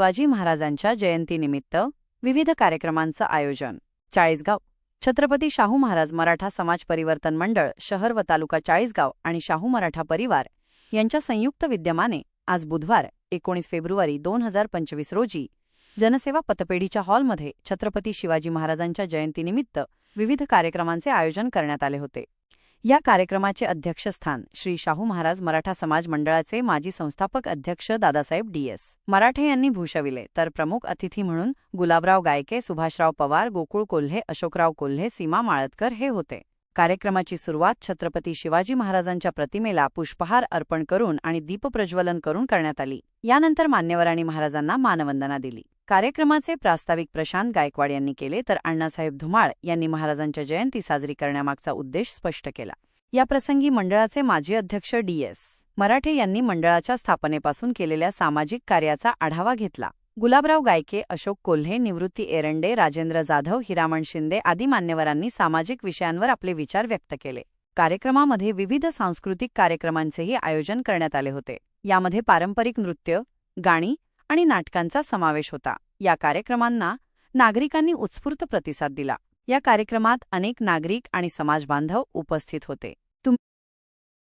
शिवाजी महाराजांच्या जयंतीनिमित्त विविध कार्यक्रमांचं आयोजन. चाळीसगाव. छत्रपती शाहू महाराज मराठा समाज परिवर्तन मंडळ शहर व तालुका चाळीसगाव आणि शाहू मराठा परिवार यांच्या संयुक्त विद्यमाने आज बुधवार एकोणीस फेब्रुवारी दोन हजार पंचवीस रोजी जनसेवा पतपेढीच्या हॉलमध्ये छत्रपती शिवाजी महाराजांच्या जयंतीनिमित्त विविध कार्यक्रमांचे आयोजन करण्यात आले होते. या कार्यक्रमाचे अध्यक्षस्थान श्री शाहू महाराज मराठा समाज मंडळाचे माजी संस्थापक अध्यक्ष दादासाहेब डीएस मराठे यांनी भूषविले तर प्रमुख अतिथी म्हणून गुलाबराव गायके सुभाषराव पवार गोकुळ कोल्हे अशोकराव कोल्हे सीमा माळतकर हे होते. कार्यक्रमाची सुरुवात छत्रपती शिवाजी महाराजांच्या प्रतिमेला पुष्पहार अर्पण करून आणि दीपप्रज्वलन करून करण्यात आली. यानंतर मान्यवरांनी महाराजांना मानवंदना दिली. कार्यक्रमाचे प्रास्ताविक प्रशांत गायकवाड यांनी केले तर अण्णासाहेब धुमाळ यांनी महाराजांच्या जयंती साजरी करण्यामागचा उद्देश स्पष्ट केला. याप्रसंगी मंडळाचे माजी अध्यक्ष डी एस मराठे यांनी मंडळाच्या स्थापनेपासून केलेल्या सामाजिक कार्याचा आढावा घेतला. गुलाबराव गायके अशोक कोल्हे निवृत्ती एरंडे राजेंद्र जाधव हिरामण शिंदे आदी मान्यवरांनी सामाजिक विषयांवर आपले विचार व्यक्त केले. कार्यक्रमामध्ये विविध सांस्कृतिक कार्यक्रमांचेही आयोजन करण्यात आले होते. यामध्ये पारंपरिक नृत्य गाणी आणि नाटकांचा समावेश होता. या कार्यक्रमांना नागरिकांनी उत्स्फूर्त प्रतिसाद दिला. या कार्यक्रमात अनेक नागरिक आणि समाजबांधव उपस्थित होते.